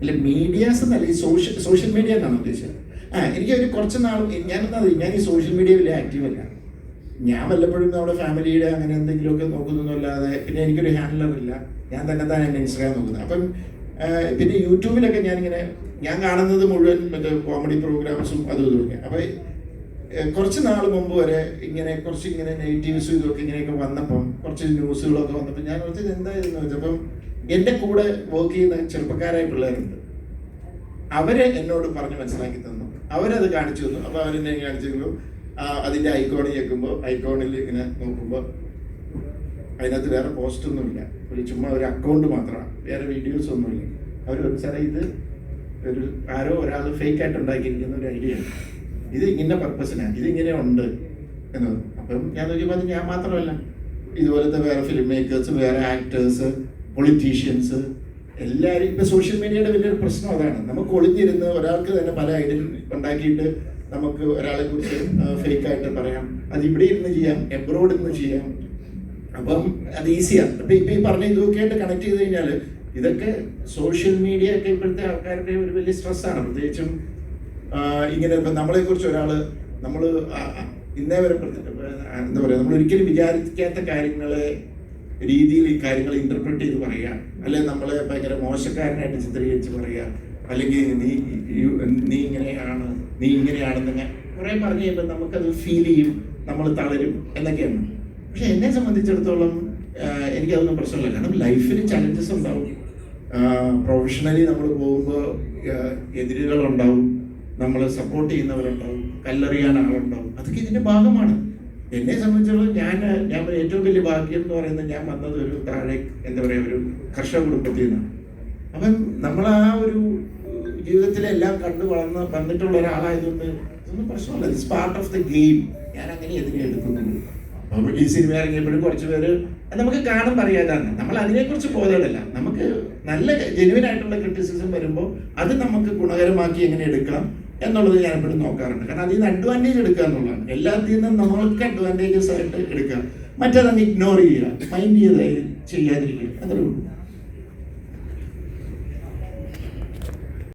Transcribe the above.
ഇല്ല മീഡിയാസ് എന്നല്ല ഈ സോഷ്യൽ സോഷ്യൽ മീഡിയ എന്നാണ് ഉദ്ദേശിച്ചത്. ആ എനിക്ക് ഒരു കുറച്ച് നാളും ഞാനെന്താ ഞാൻ ഈ സോഷ്യൽ മീഡിയ വലിയ ആക്റ്റീവ് അല്ല. ഞാൻ വല്ലപ്പോഴും നമ്മുടെ ഫാമിലിയുടെ അങ്ങനെ എന്തെങ്കിലുമൊക്കെ നോക്കുന്നൊന്നുമല്ലാതെ പിന്നെ എനിക്കൊരു ഹാൻഡലർ ഞാൻ തന്നെ തന്നെ എന്റെ ഇൻസ്റ്റാഗ്രാം നോക്കുന്നത്. അപ്പം പിന്നെ യൂട്യൂബിലൊക്കെ ഞാനിങ്ങനെ ഞാൻ കാണുന്നത് മുഴുവൻ മറ്റേ കോമഡി പ്രോഗ്രാംസും അതും ഇതൊക്കെ അപ്പോൾ കുറച്ച് നാൾ മുമ്പ് വരെ ഇങ്ങനെ കുറച്ച് ഇങ്ങനെ നെഗറ്റീവ്സും ഇതൊക്കെ ഇങ്ങനെയൊക്കെ വന്നപ്പം കുറച്ച് ന്യൂസുകളൊക്കെ വന്നപ്പോൾ ഞാൻ കുറച്ച് എന്തായിരുന്നു വെച്ചപ്പം എന്റെ കൂടെ വർക്ക് ചെയ്യുന്ന ചെറുപ്പക്കാരായ പിള്ളേരുണ്ട്. അവരെ എന്നോട് പറഞ്ഞ് മനസ്സിലാക്കി തന്നു. അവരത് കാണിച്ചു തന്നു. അപ്പോൾ അവരെന്നെ കാണിച്ചു തന്നു. അതിന്റെ ഐക്കോണിൽ ഞെക്കുമ്പോൾ ഐക്കോണിൽ ഇങ്ങനെ നോക്കുമ്പോൾ അതിനകത്ത് വേറെ പോസ്റ്റ് ഒന്നുമില്ല ഒരു ചുമ്മാ ഒരു അക്കൗണ്ട് മാത്രമാണ്. വേറെ വീഡിയോസ് ഒന്നുമില്ല അവർ സാറേ ഇത് ഒരു ആരോ ഒരാൾ ഫേക്ക് ആയിട്ട് ഉണ്ടാക്കിയിരിക്കുന്ന ഒരു ഐഡിയ ആണ്. ഇത് ഇങ്ങനെ പർപ്പസിനാണ് ഇതിങ്ങനെ ഉണ്ട് എന്നത്. അപ്പം ഞാൻ നോക്കിയപ്പോൾ അത് ഞാൻ മാത്രമല്ല. ഇതുപോലത്തെ വേറെ ഫിലിം മേക്കേഴ്സ് വേറെ ആക്ടേഴ്സ് പൊളിറ്റീഷ്യൻസ് എല്ലാവരും ഇപ്പം സോഷ്യൽ മീഡിയയുടെ വലിയൊരു പ്രശ്നം അതാണ്. നമുക്ക് ഒളിഞ്ഞിരുന്ന് ഒരാൾക്ക് തന്നെ പല ഐഡിയ ഉണ്ടാക്കിയിട്ട് നമുക്ക് ഒരാളെ കുറിച്ച് ഫേക്ക് ആയിട്ട് പറയാം. അത് ഇവിടെ ഇരുന്ന് ചെയ്യാം എബ്രോഡ് ഇരുന്ന് ചെയ്യാം. അപ്പം അത് ഈസിയാണ് അപ്പം ഇപ്പം ഈ പറഞ്ഞ ഇതൊക്കെ ആയിട്ട് കണക്ട് ചെയ്ത് കഴിഞ്ഞാൽ ഇതൊക്കെ സോഷ്യൽ മീഡിയ ഒക്കെ ഇപ്പോഴത്തെ ആൾക്കാരുടെ ഒരു വലിയ സ്ട്രെസ്സാണ് പ്രത്യേകിച്ചും ഇങ്ങനെ ഇപ്പം നമ്മളെ കുറിച്ച് ഒരാൾ നമ്മൾ ഇന്നേ വരെ എന്താ പറയുക നമ്മൾ ഒരിക്കലും വിചാരിക്കാത്ത കാര്യങ്ങളെ രീതിയിൽ ഈ കാര്യങ്ങൾ ഇന്റർപ്രറ്റ് ചെയ്ത് പറയുക അല്ലെങ്കിൽ നമ്മളെ ഭയങ്കര മോശക്കാരനായിട്ട് ചിത്രീകരിച്ച് പറയുക അല്ലെങ്കിൽ നീ നീ ഇങ്ങനെയാണ് നീ ഇങ്ങനെയാണെന്ന് കുറെ പറഞ്ഞു കഴിയുമ്പോൾ നമുക്കത് ഫീൽ ചെയ്യും നമ്മൾ തളരും എന്നൊക്കെയാണ്. പക്ഷെ എന്നെ സംബന്ധിച്ചിടത്തോളം എനിക്കതൊന്നും പ്രശ്നമില്ല. കാരണം ലൈഫിൽ ചലഞ്ചസ് ഉണ്ടാവും. പ്രൊഫഷണലി നമ്മൾ പോകുമ്പോൾ എതിരുകളുണ്ടാവും. നമ്മളെ സപ്പോർട്ട് ചെയ്യുന്നവരുണ്ടാവും കല്ലെറിയാൻ ആളുണ്ടാവും. അതൊക്കെ ഇതിന്റെ ഭാഗമാണ്. എന്നെ സംബന്ധിച്ചിടത്തോളം ഞാൻ ഞാൻ ഏറ്റവും വലിയ ഭാഗ്യം എന്ന് പറയുന്നത് ഞാൻ വന്നത് ഒരു താഴെ എന്താ പറയുക ഒരു കർഷക കുടുംബത്തിൽ നിന്നാണ്. അപ്പം നമ്മൾ ആ ഒരു ജീവിതത്തിലെല്ലാം കണ്ടു വളർന്ന് വന്നിട്ടുള്ള ഒരാളായതുകൊണ്ട് ഒന്നും പ്രശ്നമല്ല. It's part of the game ഞാൻ അങ്ങനെ എതിരെ എടുക്കുന്നുണ്ട് അപ്പോൾ ഈ സിനിമ ഇറങ്ങിയപ്പോഴും കുറച്ച് പേര് നമുക്ക് കാണാൻ പറയാതാണ്. നമ്മൾ അതിനെക്കുറിച്ച് ബോധമില്ല നമുക്ക് നല്ല ജെനുവിൻ ആയിട്ടുള്ള ക്രിറ്റിസിസം വരുമ്പോൾ അത് നമുക്ക് ഗുണകരമാക്കി എങ്ങനെ എടുക്കാം എന്നുള്ളത് ഞാൻ എപ്പോഴും നോക്കാറുണ്ട്. കാരണം അതിൽ നിന്ന് അഡ്വാന്റേജ് എടുക്കുക എന്നുള്ളതാണ്. എല്ലാത്തിൽ നിന്നും നമ്മൾക്ക് അഡ്വാന്റേജസ് ആയിട്ട് എടുക്കുക. മറ്റേതങ്ങ് ഇഗ്നോർ ചെയ്യുക. മൈൻഡ് ചെയ്യാതിരിക്കുക. അത്രേ ഉള്ളൂ.